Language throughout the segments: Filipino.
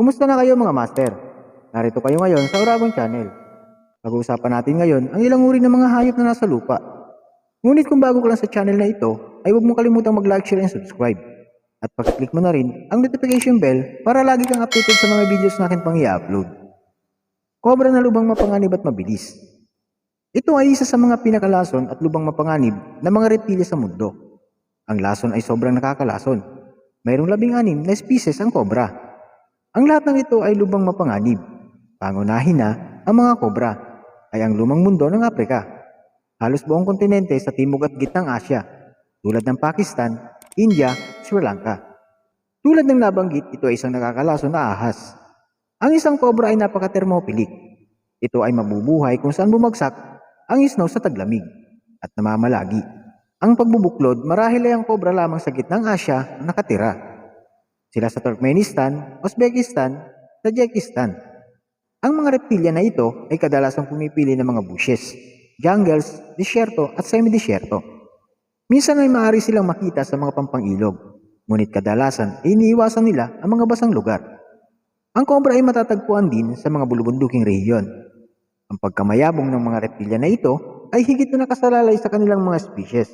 Kumusta na kayo mga master? Narito kayo ngayon sa Uragon Channel. Pag-uusapan natin ngayon ang ilang uri ng mga hayop na nasa lupa. Ngunit kung bago ka lang sa channel na ito, ay huwag mo kalimutang mag-like, share, and subscribe. At pag-click mo na rin ang notification bell para lagi kang updated sa mga videos na akin pang i-upload. Kobra na lubang mapanganib at mabilis. Ito ay isa sa mga pinakalason at lubang mapanganib na mga reptilya sa mundo. Ang lason ay sobrang nakakalason. Mayroong labing anim na species ang kobra. Ang lahat ng ito ay lubang mapanganib. Pangunahin na ang mga kobra ay ang lumang mundo ng Afrika. Halos buong kontinente sa timog at gitnang Asya, tulad ng Pakistan, India, Sri Lanka. Tulad ng nabanggit, ito ay isang nakakalason na ahas. Ang isang kobra ay napaka-thermophilic. Ito ay mabubuhay kung saan bumagsak ang snow sa taglamig at namamalagi. Ang pagbubuklod marahil ay ang kobra lamang sa gitnang Asya nakatira. Sila sa Turkmenistan, Uzbekistan, Tajikistan. Ang mga reptilya na ito ay kadalasang pumipili ng mga bushes, jungles, disyerto at semi-disyerto. Minsan ay maaari silang makita sa mga pampangilog, ngunit kadalasan ay iniiwasan nila ang mga basang lugar. Ang kobra ay matatagpuan din sa mga bulubunduking rehiyon. Ang pagkamayabong ng mga reptilya na ito ay higit na nakasalalay sa kanilang mga species.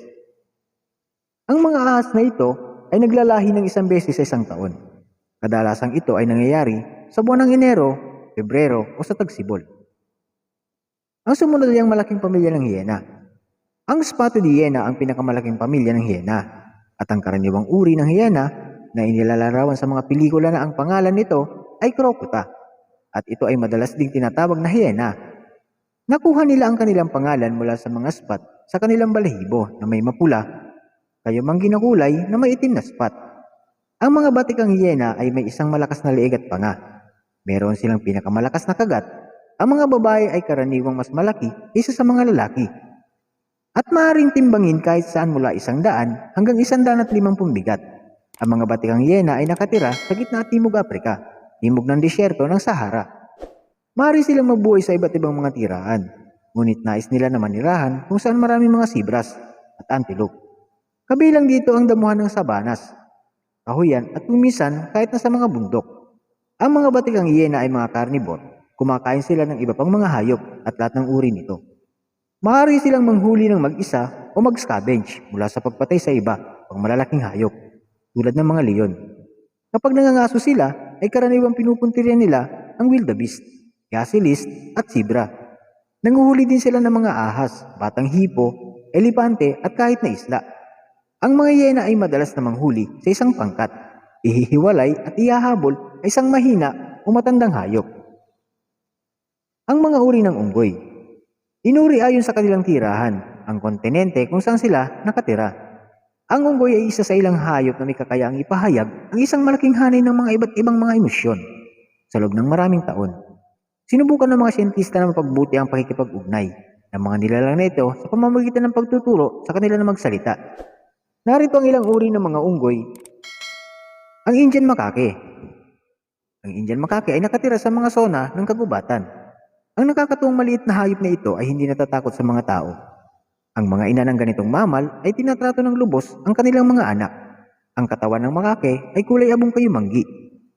Ang mga ahas na ito ay naglalahi ng isang beses sa isang taon. Kadalasang ito ay nangyayari sa buwan ng Enero, Pebrero o sa Tagsibol. Ang sumunod ay ang malaking pamilya ng hyena. Ang spotted hyena ang pinakamalaking pamilya ng hyena at ang karaniwang uri ng hyena na inilalarawan sa mga pelikula na ang pangalan nito ay Crocota at ito ay madalas ding tinatawag na hyena. Nakuha nila ang kanilang pangalan mula sa mga spot sa kanilang balahibo na may mapula, kayo mang ginakulay na may itim na spot. Ang mga batikang hyena ay may isang malakas na leeg at panga. Meron silang pinakamalakas na kagat. Ang mga babae ay karaniwang mas malaki kaysa sa mga lalaki. At maaaring timbangin kahit saan mula isang daan hanggang isang daan at limampung bigat. Ang mga batikang hyena ay nakatira sa gitna at timog Afrika, timog ng disyerto ng Sahara. Maaari silang mabuhay sa iba't ibang mga tirahan, ngunit nais nila na manirahan kung saan maraming mga sibras at antelope. Kabilang dito ang damuhan ng sabanas, kahuyan at kumisan kahit na sa mga bundok. Ang mga batikang hyena ay mga carnivore, kumakain sila ng iba pang mga hayop at lahat ng uri nito. Maaari silang manghuli ng mag-isa o mag-scavenge mula sa pagpatay sa iba pang malalaking hayop, tulad ng mga leon. Kapag nangangaso sila, ay karaniwang pinupuntirya nila ang wildebeest, gasilist at zebra. Nanguhuli din sila ng mga ahas, batang hipo, elepante at kahit na isla. Ang mga hyena ay madalas na manghuli sa isang pangkat, ihihiwalay at ihahabol ay isang mahina o matandang hayop. Ang mga uri ng unggoy. Inuri ayon sa kanilang tirahan, ang kontinente kung saan sila nakatira. Ang unggoy ay isa sa ilang hayop na may kakayaang ipahayag ang isang malaking hanay ng mga iba't ibang mga emosyon sa loob ng maraming taon. Sinubukan ng mga siyentista na mapagbuti ang pakikipag-ugnay ng mga nilalang na ito sa pamamagitan ng pagtuturo sa kanila na magsalita. Narito ang ilang uri ng mga unggoy. Ang Indian Makake. Ang Indian Makake ay nakatira sa mga zona ng kagubatan. Ang nakakatuwang maliit na hayop na ito ay hindi natatakot sa mga tao. Ang mga ina ng ganitong mamal ay tinatrato ng lubos ang kanilang mga anak. Ang katawan ng makake ay kulay abong kayumanggi.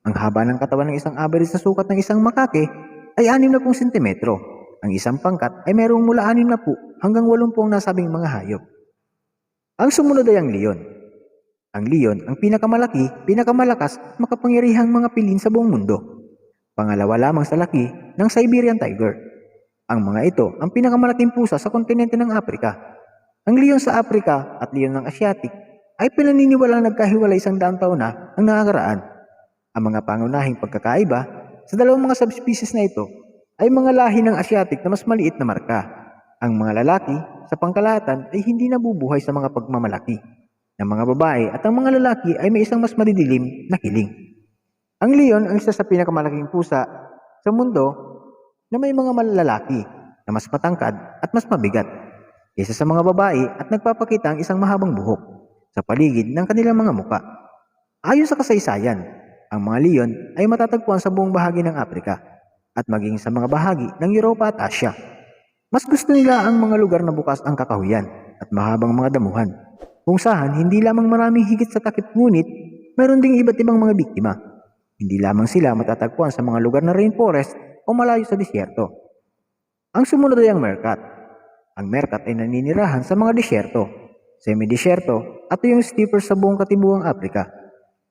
Ang haba ng katawan ng isang average na sukat ng isang makake ay 60 sentimetro. Ang isang pangkat ay mayroong mula 60 hanggang 80 ang nasabing mga hayop. Ang sumunod ay ang leon. Ang leon ang pinakamalaki, pinakamalakas makapangyarihang mga pilin sa buong mundo. Pangalawa lamang sa laki ng Siberian Tiger. Ang mga ito ang pinakamalaking pusa sa kontinente ng Afrika. Ang leon sa Afrika at leon ng Asiatic ay pinaniniwalang nagkahiwalay isang daang taon na ang nakakaraan. Ang mga pangunahing pagkakaiba sa dalawang mga subspecies na ito ay mga lahi ng Asiatic na mas maliit na marka. Ang mga lalaki sa pangkalahatan ay hindi nabubuhay sa mga pagmamalaki ng mga babae at ang mga lalaki ay may isang mas madidilim na kiling. Ang leon ang isa sa pinakamalaking pusa sa mundo na may mga malalaki na mas matangkad at mas mabigat kaysa sa mga babae at nagpapakita ang isang mahabang buhok sa paligid ng kanilang mga muka. Ayon sa kasaysayan, ang mga leon ay matatagpuan sa buong bahagi ng Afrika at maging sa mga bahagi ng Europa at Asya. Mas gusto nila ang mga lugar na bukas ang kakahuyan at mahabang mga damuhan, kung saan hindi lamang maraming higit sa takip ngunit mayroon ding iba't ibang mga biktima. Hindi lamang sila matatagpuan sa mga lugar na rainforest o malayo sa disyerto. Ang sumunod ay ang merkat. Ang merkat ay naninirahan sa mga disyerto, semidisyerto at yung steeper sa buong katibuang Afrika.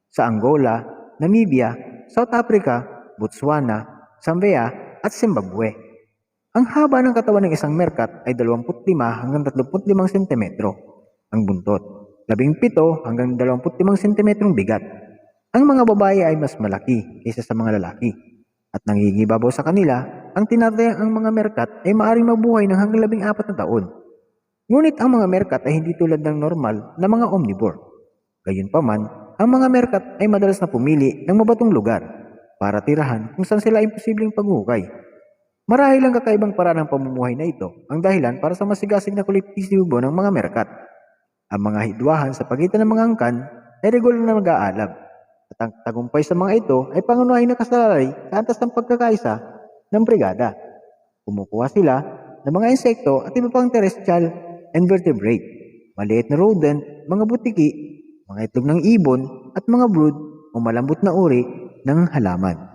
Sa Angola, Namibia, South Africa, Botswana, Zambia at Zimbabwe. Ang haba ng katawan ng isang merkat ay 25 hanggang 35 cm. Ang buntot, 17 hanggang 25 cm bigat. Ang mga babae ay mas malaki kaysa sa mga lalaki. At nangingibabaw sa kanila, ang tinatayang ang mga merkat ay maaaring mabuhay ng hanggang 14 na taon. Ngunit ang mga merkat ay hindi tulad ng normal na mga omnivore. Gayunpaman, ang mga merkat ay madalas na pumili ng mabatong lugar para tirahan kung saan sila imposibleng paghukay. Marahil ang kakaibang paraan ng pamumuhay na ito ang dahilan para sa masigasig na kolektibo ng mga merkat. Ang mga hidwahan sa pagitan ng mga angkan ay regular na mag-aalab at ang tagumpay sa mga ito ay pangunahin na kasalalay sa antas ng pagkakaisa ng brigada. Kumukuha sila ng mga insekto at iba pang terrestrial invertebrate, maliit na rodent, mga butiki, mga itlog ng ibon at mga brood o malambot na uri ng halaman.